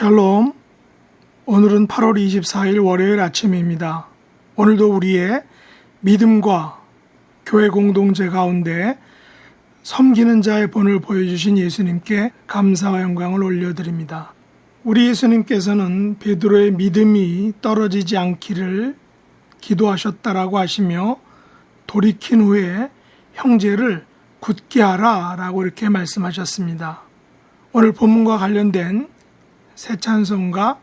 샬롬. 오늘은 8월 24일 월요일 아침입니다. 오늘도 우리의 믿음과 교회 공동체 가운데 섬기는 자의 본을 보여주신 예수님께 감사와 영광을 올려드립니다. 우리 예수님께서는 베드로의 믿음이 떨어지지 않기를 기도하셨다라고 하시며 돌이킨 후에 형제를 굳게 하라 라고 이렇게 말씀하셨습니다. 오늘 본문과 관련된 새 찬송가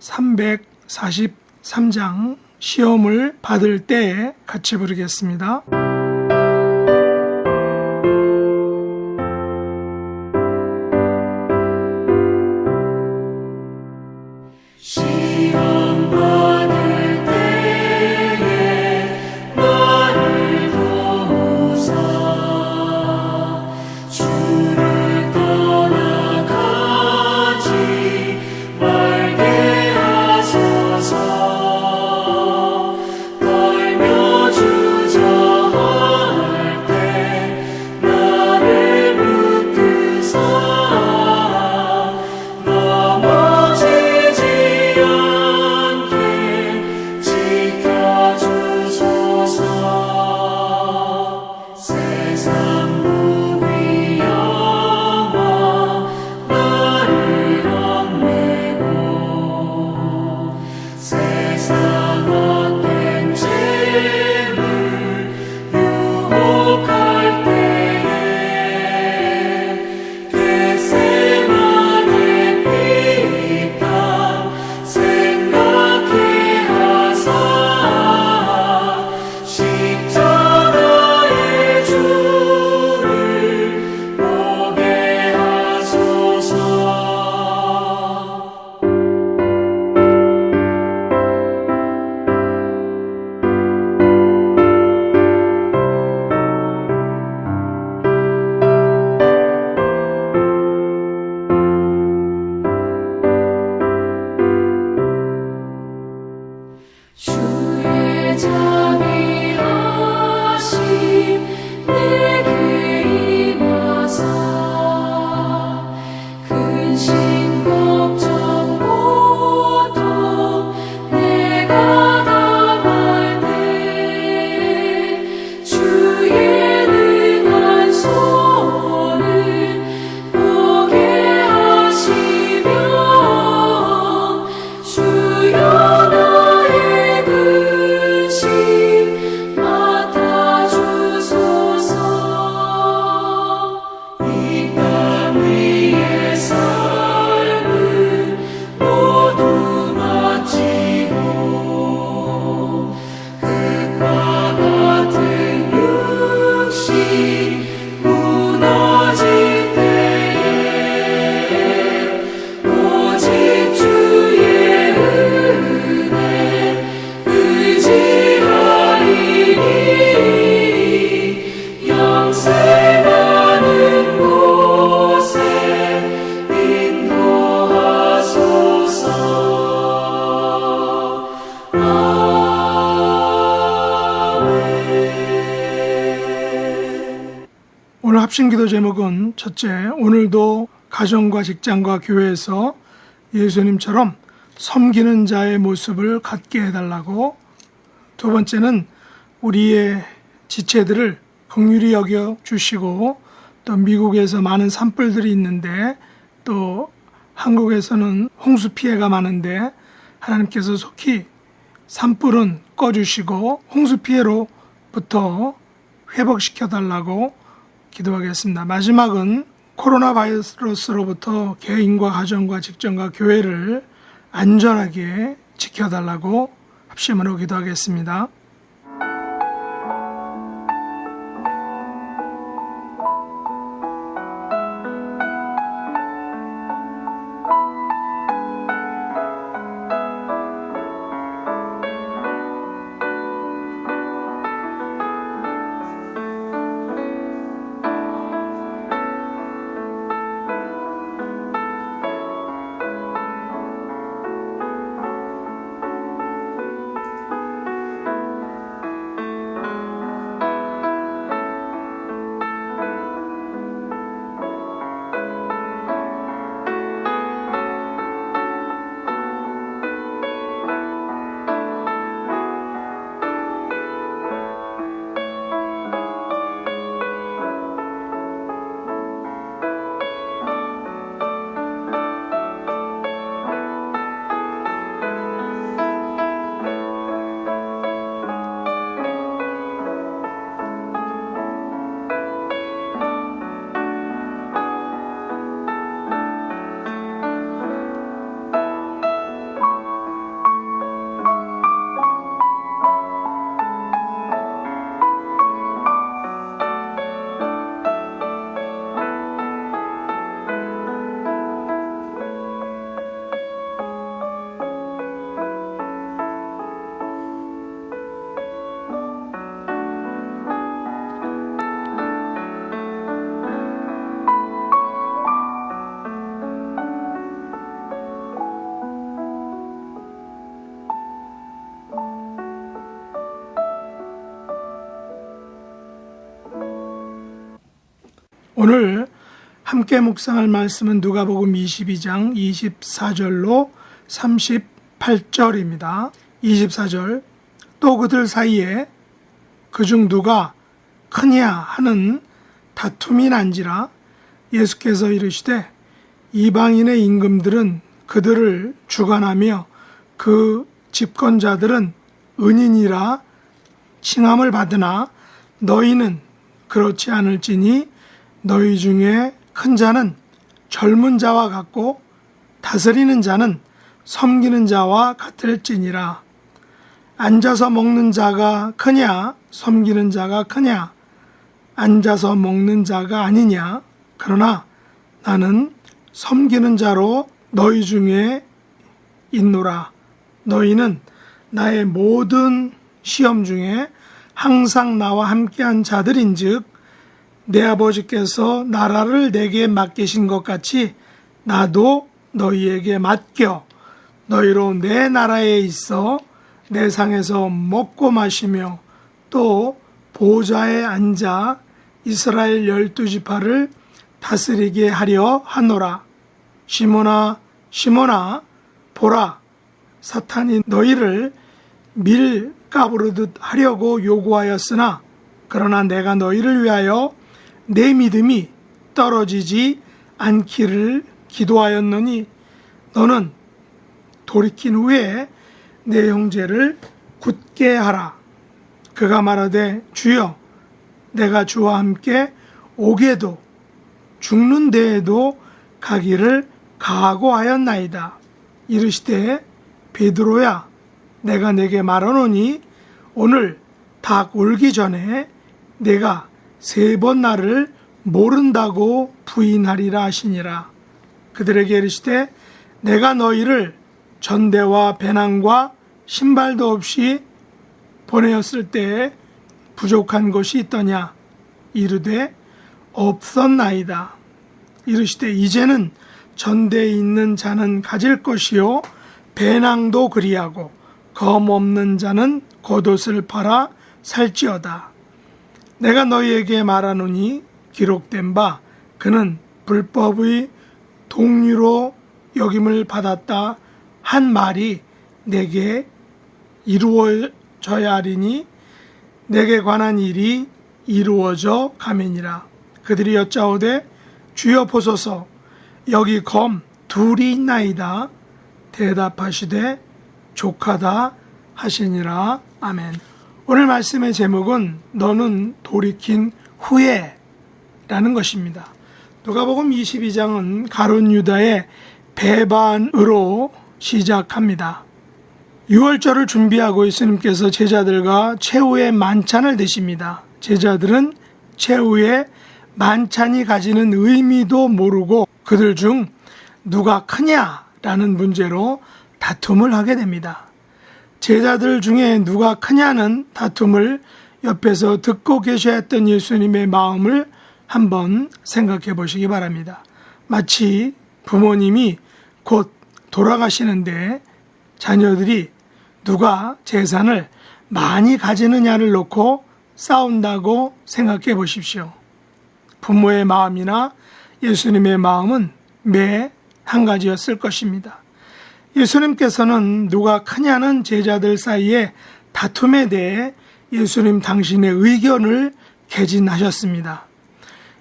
343장 시험을 받을 때 같이 부르겠습니다. 합심 기도 제목은 첫째, 오늘도 가정과 직장과 교회에서 예수님처럼 섬기는 자의 모습을 갖게 해달라고. 두 번째는 우리의 지체들을 긍휼히 여겨 주시고 또 미국에서 많은 산불들이 있는데 또 한국에서는 홍수 피해가 많은데 하나님께서 속히 산불은 꺼주시고 홍수 피해로부터 회복시켜 달라고 기도하겠습니다. 마지막은 코로나 바이러스로부터 개인과 가정과 직장과 교회를 안전하게 지켜달라고 합심으로 기도하겠습니다. 오늘 함께 묵상할 말씀은 누가복음 22장 24절로 38절입니다. 24절 또 그들 사이에 그중 누가 크냐 하는 다툼이 난지라 예수께서 이르시되 이방인의 임금들은 그들을 주관하며 그 집권자들은 은인이라 칭함을 받으나 너희는 그렇지 않을지니 너희 중에 큰 자는 젊은 자와 같고 다스리는 자는 섬기는 자와 같을지니라. 앉아서 먹는 자가 크냐 섬기는 자가 크냐 앉아서 먹는 자가 아니냐. 그러나 나는 섬기는 자로 너희 중에 있노라. 너희는 나의 모든 시험 중에 항상 나와 함께한 자들인즉 내 아버지께서 나라를 내게 맡기신 것 같이 나도 너희에게 맡겨. 너희로 내 나라에 있어 내 상에서 먹고 마시며 또 보좌에 앉아 이스라엘 열두 지파를 다스리게 하려 하노라. 시몬아 시몬아 보라. 사탄이 너희를 밀 까부르듯 하려고 요구하였으나 그러나 내가 너희를 위하여 내 믿음이 떨어지지 않기를 기도하였노니 너는 돌이킨 후에 내 형제를 굳게 하라. 그가 말하되 주여 내가 주와 함께 오게도 죽는 데에도 가기를 각오하였나이다. 이르시되 베드로야 내가 내게 말하노니 오늘 닭 울기 전에 내가 세 번 나를 모른다고 부인하리라 하시니라. 그들에게 이르시되 내가 너희를 전대와 배낭과 신발도 없이 보내었을 때에 부족한 것이 있더냐 이르되 없었나이다. 이르시되 이제는 전대에 있는 자는 가질 것이요 배낭도 그리하고 검 없는 자는 겉옷을 팔아 살지어다. 내가 너희에게 말하노니 기록된 바 그는 불법의 동류로 여김을 받았다 한 말이 내게 이루어져야 하리니 내게 관한 일이 이루어져 가면이라. 그들이 여짜오되 주여 보소서 여기 검 둘이 있나이다. 대답하시되 족하다 하시니라. 아멘. 오늘 말씀의 제목은 너는 돌이킨 후에 라는 것입니다. 누가복음 22장은 가론 유다의 배반으로 시작합니다. 6월절을 준비하고 예수님께서 제자들과 최후의 만찬을 드십니다. 제자들은 최후의 만찬이 가지는 의미도 모르고 그들 중 누가 크냐라는 문제로 다툼을 하게 됩니다. 제자들 중에 누가 크냐는 다툼을 옆에서 듣고 계셔야 했던 예수님의 마음을 한번 생각해 보시기 바랍니다. 마치 부모님이 곧 돌아가시는데 자녀들이 누가 재산을 많이 가지느냐를 놓고 싸운다고 생각해 보십시오. 부모의 마음이나 예수님의 마음은 매 한 가지였을 것입니다. 예수님께서는 누가 크냐는 제자들 사이에 다툼에 대해 예수님 당신의 의견을 개진하셨습니다.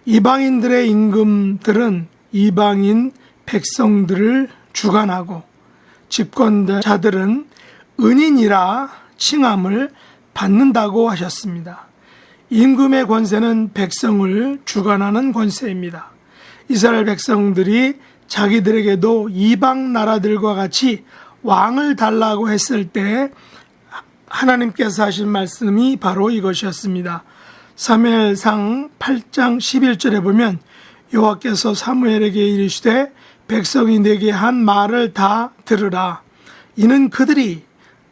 이방인들의 임금들은 이방인 백성들을 주관하고 집권자들은 은인이라 칭함을 받는다고 하셨습니다. 임금의 권세는 백성을 주관하는 권세입니다. 이스라엘 백성들이 자기들에게도 이방 나라들과 같이 왕을 달라고 했을 때 하나님께서 하신 말씀이 바로 이것이었습니다. 사무엘상 8장 11절에 보면 여호와께서 사무엘에게 이르시되 백성이 내게 한 말을 다 들으라 이는 그들이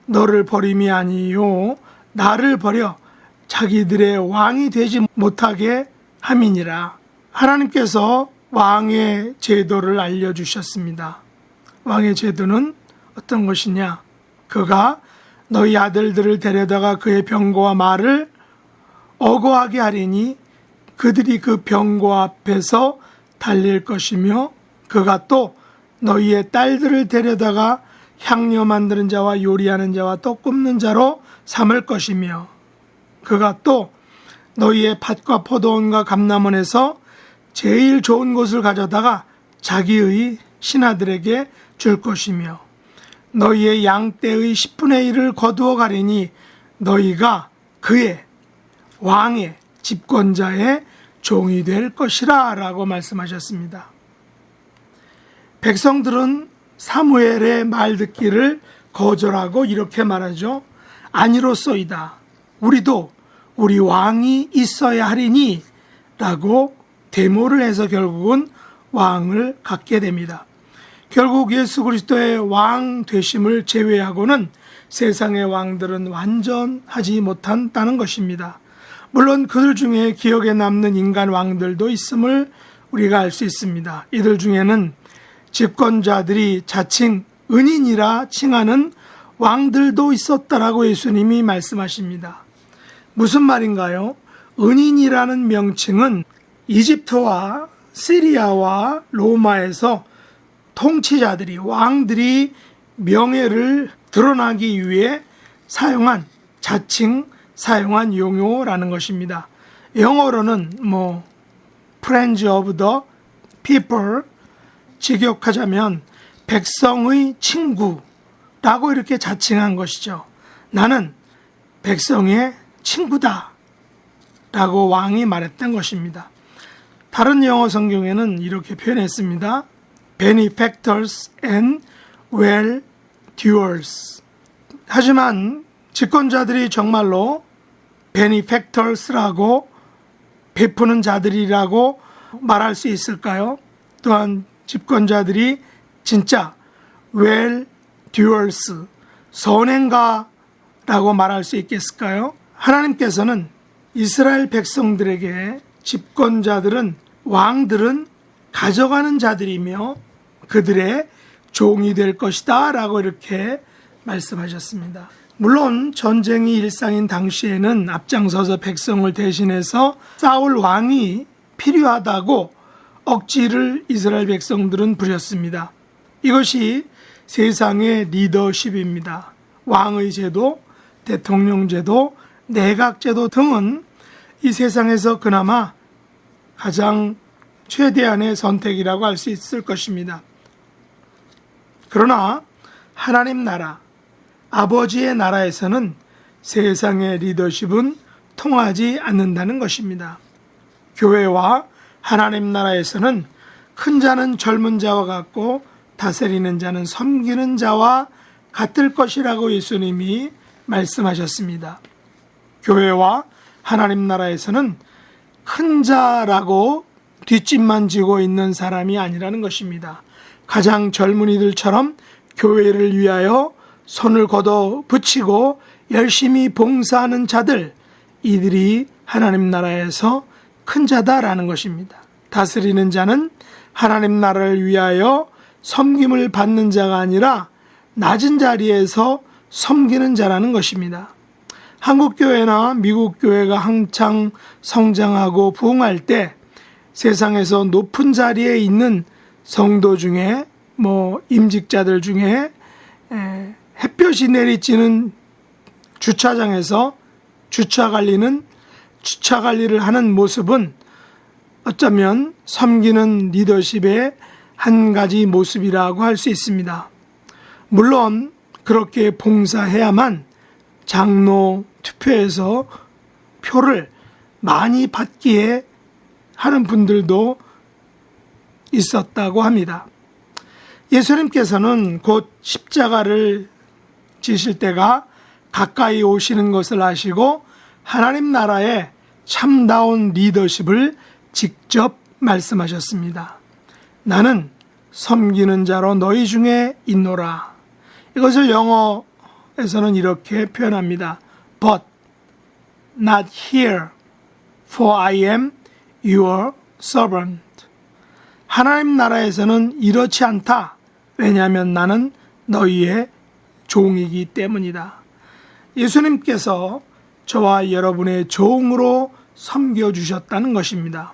너를 버림이 아니요 나를 버려 자기들의 왕이 되지 못하게 함이니라 하나님께서 왕의 제도를 알려주셨습니다. 왕의 제도는 어떤 것이냐? 그가 너희 아들들을 데려다가 그의 병거와 말을 어거하게 하리니 그들이 그 병고 앞에서 달릴 것이며 그가 또 너희의 딸들을 데려다가 향료 만드는 자와 요리하는 자와 떡 굽는 자로 삼을 것이며 그가 또 너희의 밭과 포도원과 감남원에서 제일 좋은 곳을 가져다가 자기의 신하들에게 줄 것이며 너희의 양떼의 10분의 1을 거두어 가리니 너희가 그의 왕의 집권자의 종이 될 것이라 라고 말씀하셨습니다. 백성들은 사무엘의 말 듣기를 거절하고 이렇게 말하죠. 아니로소이다. 우리도 우리 왕이 있어야 하리니 라고 데모를 해서 결국은 왕을 갖게 됩니다. 결국 예수 그리스도의 왕 되심을 제외하고는 세상의 왕들은 완전하지 못한다는 것입니다. 물론 그들 중에 기억에 남는 인간 왕들도 있음을 우리가 알 수 있습니다. 이들 중에는 집권자들이 자칭 은인이라 칭하는 왕들도 있었다라고 예수님이 말씀하십니다. 무슨 말인가요? 은인이라는 명칭은 이집트와 시리아와 로마에서 통치자들이 왕들이 명예를 드러나기 위해 사용한 자칭 사용한 용어라는 것입니다. 영어로는 뭐 friends of the people 직역하자면 백성의 친구라고 이렇게 자칭한 것이죠. 나는 백성의 친구다. 라고 왕이 말했던 것입니다. 다른 영어 성경에는 이렇게 표현했습니다. benefactors and well-doers. 하지만 집권자들이 정말로 benefactors라고 베푸는 자들이라고 말할 수 있을까요? 또한 집권자들이 진짜 well-doers, 선행가라고 말할 수 있겠을까요? 하나님께서는 이스라엘 백성들에게 집권자들은 왕들은 가져가는 자들이며 그들의 종이 될 것이다 라고 이렇게 말씀하셨습니다. 물론 전쟁이 일상인 당시에는 앞장서서 백성을 대신해서 싸울 왕이 필요하다고 억지를 이스라엘 백성들은 부렸습니다. 이것이 세상의 리더십입니다. 왕의 제도, 대통령 제도, 내각 제도 등은 이 세상에서 그나마 가장 최대한의 선택이라고 할 수 있을 것입니다. 그러나 하나님 나라, 아버지의 나라에서는 세상의 리더십은 통하지 않는다는 것입니다. 교회와 하나님 나라에서는 큰 자는 젊은 자와 같고 다스리는 자는 섬기는 자와 같을 것이라고 예수님이 말씀하셨습니다. 교회와 하나님 나라에서는 큰 자라고 뒷짐만 지고 있는 사람이 아니라는 것입니다. 가장 젊은이들처럼 교회를 위하여 손을 걷어 붙이고 열심히 봉사하는 자들, 이들이 하나님 나라에서 큰 자다라는 것입니다. 다스리는 자는 하나님 나라를 위하여 섬김을 받는 자가 아니라 낮은 자리에서 섬기는 자라는 것입니다. 한국 교회나 미국 교회가 한창 성장하고 부흥할 때 세상에서 높은 자리에 있는 성도 중에 뭐 임직자들 중에 에, 햇볕이 내리쬐는 주차장에서 주차 관리는 주차 관리를 하는 모습은 어쩌면 섬기는 리더십의 한 가지 모습이라고 할 수 있습니다. 물론 그렇게 봉사해야만 장로 투표에서 표를 많이 받기에 하는 분들도 있었다고 합니다. 예수님께서는 곧 십자가를 지실 때가 가까이 오시는 것을 아시고 하나님 나라의 참다운 리더십을 직접 말씀하셨습니다. 나는 섬기는 자로 너희 중에 있노라. 이것을 영어 에서는 이렇게 표현합니다. But not here, for I am your servant. 하나님 나라에서는 이렇지 않다. 왜냐하면 나는 너희의 종이기 때문이다. 예수님께서 저와 여러분의 종으로 섬겨주셨다는 것입니다.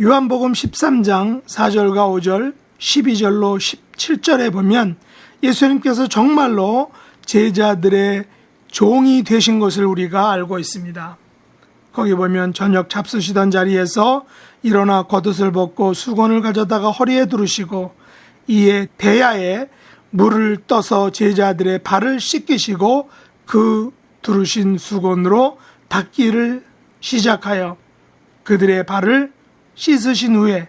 요한복음 13장 4절과 5절, 12절로 17절에 보면 예수님께서 정말로 제자들의 종이 되신 것을 우리가 알고 있습니다. 거기 보면 저녁 잡수시던 자리에서 일어나 겉옷을 벗고 수건을 가져다가 허리에 두르시고 이에 대야에 물을 떠서 제자들의 발을 씻기시고 그 두르신 수건으로 닦기를 시작하여 그들의 발을 씻으신 후에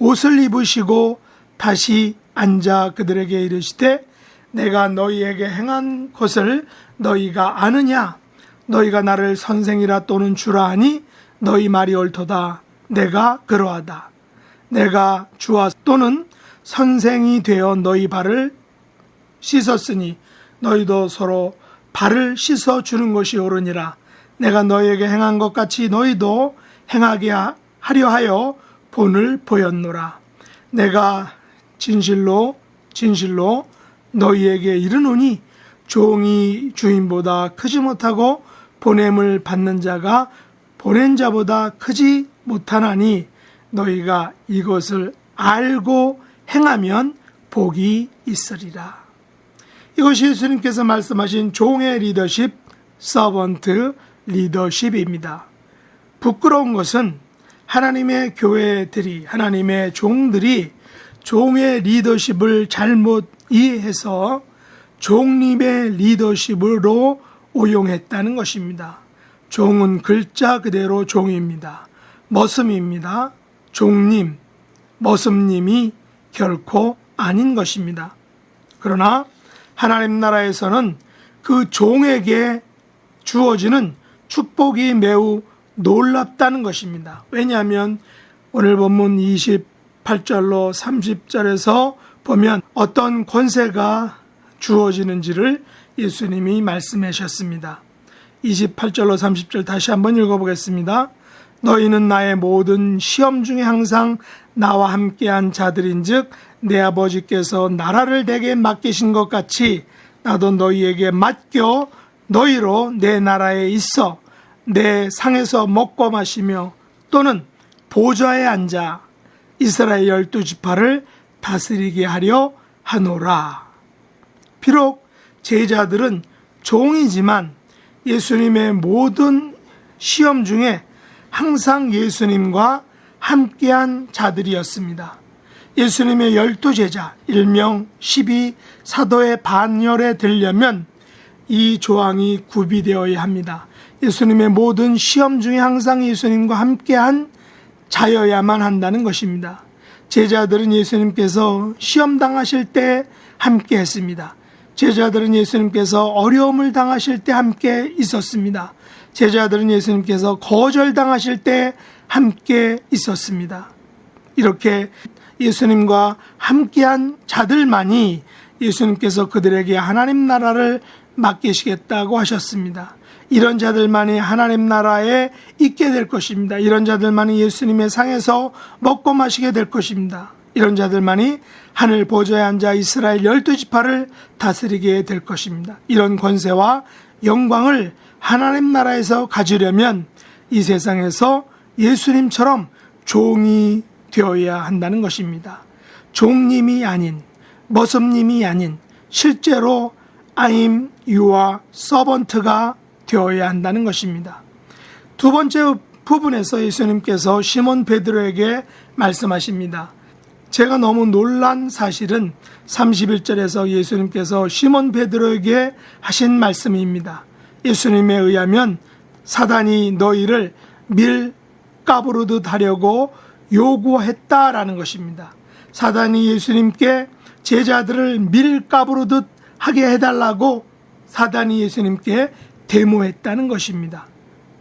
옷을 입으시고 다시 앉아 그들에게 이르시되 내가 너희에게 행한 것을 너희가 아느냐? 너희가 나를 선생이라 또는 주라 하니 너희 말이 옳도다. 내가 그러하다. 내가 주와 또는 선생이 되어 너희 발을 씻었으니 너희도 서로 발을 씻어 주는 것이 옳으니라. 내가 너희에게 행한 것 같이 너희도 행하게 하- 하려 하여 본을 보였노라. 내가 진실로 진실로 너희에게 이르노니 종이 주인보다 크지 못하고 보냄을 받는 자가 보낸 자보다 크지 못하나니 너희가 이것을 알고 행하면 복이 있으리라. 이것이 예수님께서 말씀하신 종의 리더십, 서번트 리더십입니다. 부끄러운 것은 하나님의 교회들이, 하나님의 종들이 종의 리더십을 잘못 이해해서 종님의 리더십으로 오용했다는 것입니다. 종은 글자 그대로 종입니다. 머슴입니다. 종님, 머슴님이 결코 아닌 것입니다. 그러나 하나님 나라에서는 그 종에게 주어지는 축복이 매우 놀랍다는 것입니다. 왜냐하면 오늘 본문 28절로 30절에서 보면 어떤 권세가 주어지는지를 예수님이 말씀하셨습니다. 28절로 30절 다시 한번 읽어보겠습니다. 너희는 나의 모든 시험 중에 항상 나와 함께한 자들인즉 내 아버지께서 나라를 내게 맡기신 것 같이 나도 너희에게 맡겨 너희로 내 나라에 있어 내 상에서 먹고 마시며 또는 보좌에 앉아 이스라엘 열두 지파를 다스리게 하려 하노라. 비록 제자들은 종이지만 예수님의 모든 시험 중에 항상 예수님과 함께한 자들이었습니다. 예수님의 열두 제자, 일명 12 사도의 반열에 들려면 이 조항이 구비되어야 합니다. 예수님의 모든 시험 중에 항상 예수님과 함께한 자여야만 한다는 것입니다. 제자들은 예수님께서 시험 당하실 때 함께 했습니다. 제자들은 예수님께서 어려움을 당하실 때 함께 있었습니다. 제자들은 예수님께서 거절 당하실 때 함께 있었습니다. 이렇게 예수님과 함께한 자들만이 예수님께서 그들에게 하나님 나라를 맡기시겠다고 하셨습니다. 이런 자들만이 하나님 나라에 있게 될 것입니다. 이런 자들만이 예수님의 상에서 먹고 마시게 될 것입니다. 이런 자들만이 하늘 보좌에 앉아 이스라엘 열두 지파를 다스리게 될 것입니다. 이런 권세와 영광을 하나님 나라에서 가지려면 이 세상에서 예수님처럼 종이 되어야 한다는 것입니다. 종님이 아닌 머슴님이 아닌 실제로 아임 유아 서번트가 되어야 한다는 것입니다. 두 번째 부분에서 예수님께서 시몬 베드로에게 말씀하십니다. 제가 너무 놀란 사실은 31절에서 예수님께서 시몬 베드로에게 하신 말씀입니다. 예수님에 의하면 사단이 너희를 밀가부르듯 하려고 요구했다라는 것입니다. 사단이 예수님께 제자들을 밀가부르듯 하게 해달라고 사단이 예수님께 데모했다는 것입니다.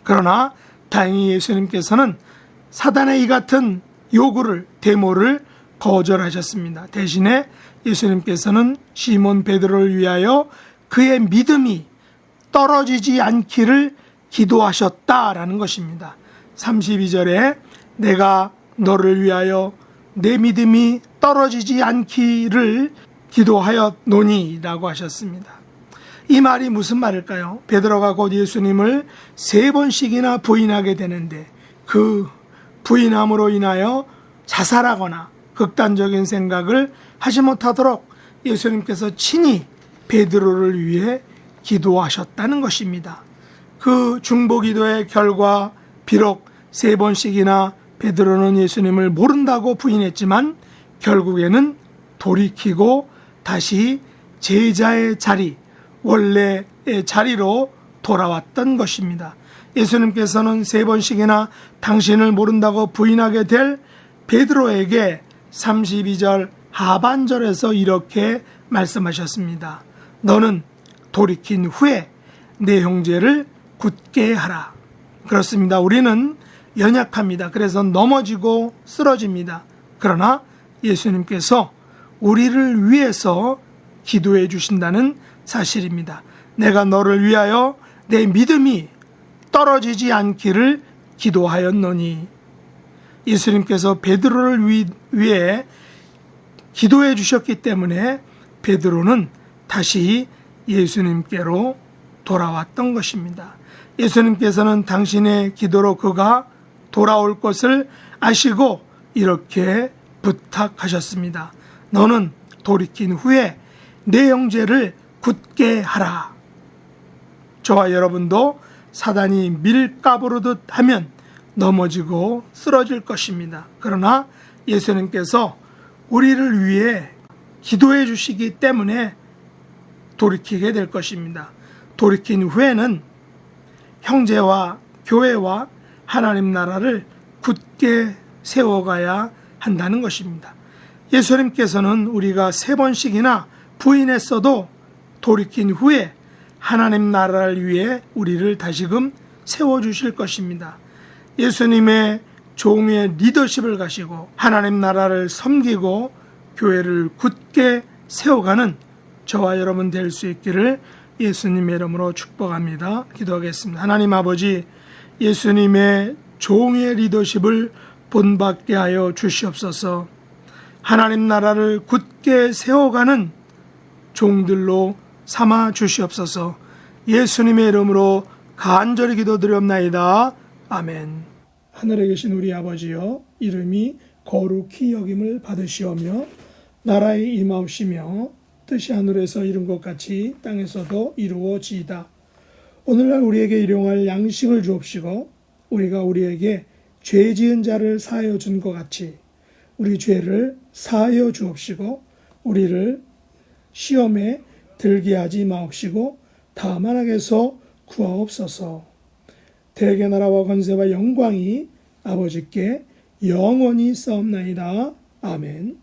그러나 다행히 예수님께서는 사단의 이 같은 요구를 데모를 거절하셨습니다. 대신에 예수님께서는 시몬 베드로를 위하여 그의 믿음이 떨어지지 않기를 기도하셨다라는 것입니다. 32절에 내가 너를 위하여 내 믿음이 떨어지지 않기를 기도하였노니라고 하셨습니다. 이 말이 무슨 말일까요? 베드로가 곧 예수님을 세 번씩이나 부인하게 되는데 그 부인함으로 인하여 자살하거나 극단적인 생각을 하지 못하도록 예수님께서 친히 베드로를 위해 기도하셨다는 것입니다. 그 중보 기도의 결과 비록 세 번씩이나 베드로는 예수님을 모른다고 부인했지만 결국에는 돌이키고 다시 제자의 자리, 원래의 자리로 돌아왔던 것입니다. 예수님께서는 세 번씩이나 당신을 모른다고 부인하게 될 베드로에게 32절 하반절에서 이렇게 말씀하셨습니다. 너는 돌이킨 후에 내 형제를 굳게 하라. 그렇습니다. 우리는 연약합니다. 그래서 넘어지고 쓰러집니다. 그러나 예수님께서 우리를 위해서 기도해 주신다는 사실입니다. 내가 너를 위하여 내 믿음이 떨어지지 않기를 기도하였노니 예수님께서 베드로를 위, 위해 기도해 주셨기 때문에 베드로는 다시 예수님께로 돌아왔던 것입니다. 예수님께서는 당신의 기도로 그가 돌아올 것을 아시고 이렇게 부탁하셨습니다. 너는 돌이킨 후에 내 형제를 굳게 하라. 저와 여러분도 사단이 밀가부르듯 하면 넘어지고 쓰러질 것입니다. 그러나 예수님께서 우리를 위해 기도해 주시기 때문에 돌이키게 될 것입니다. 돌이킨 후에는 형제와 교회와 하나님 나라를 굳게 세워가야 한다는 것입니다. 예수님께서는 우리가 세 번씩이나 부인했어도 돌이킨 후에 하나님 나라를 위해 우리를 다시금 세워주실 것입니다. 예수님의 종의 리더십을 가시고 하나님 나라를 섬기고 교회를 굳게 세워가는 저와 여러분 될 수 있기를 예수님의 이름으로 축복합니다. 기도하겠습니다. 하나님 아버지 예수님의 종의 리더십을 본받게 하여 주시옵소서. 하나님 나라를 굳게 세워가는 종들로 삼아 주시옵소서. 예수님의 이름으로 간절히 기도드리옵나이다. 아멘. 하늘에 계신 우리 아버지여 이름이 거룩히 여김을 받으시오며 나라의 임하옵시며 뜻이 하늘에서 이룬 것 같이 땅에서도 이루어지이다. 오늘날 우리에게 일용할 양식을 주옵시고 우리가 우리에게 죄 지은 자를 사하여 준 것 같이 우리 죄를 사하여 주옵시고 우리를 시험에 들게 하지 마옵시고 다만 악에서 구하옵소서. 대개 나라와 권세와 영광이 아버지께 영원히 싸움나이다. 아멘.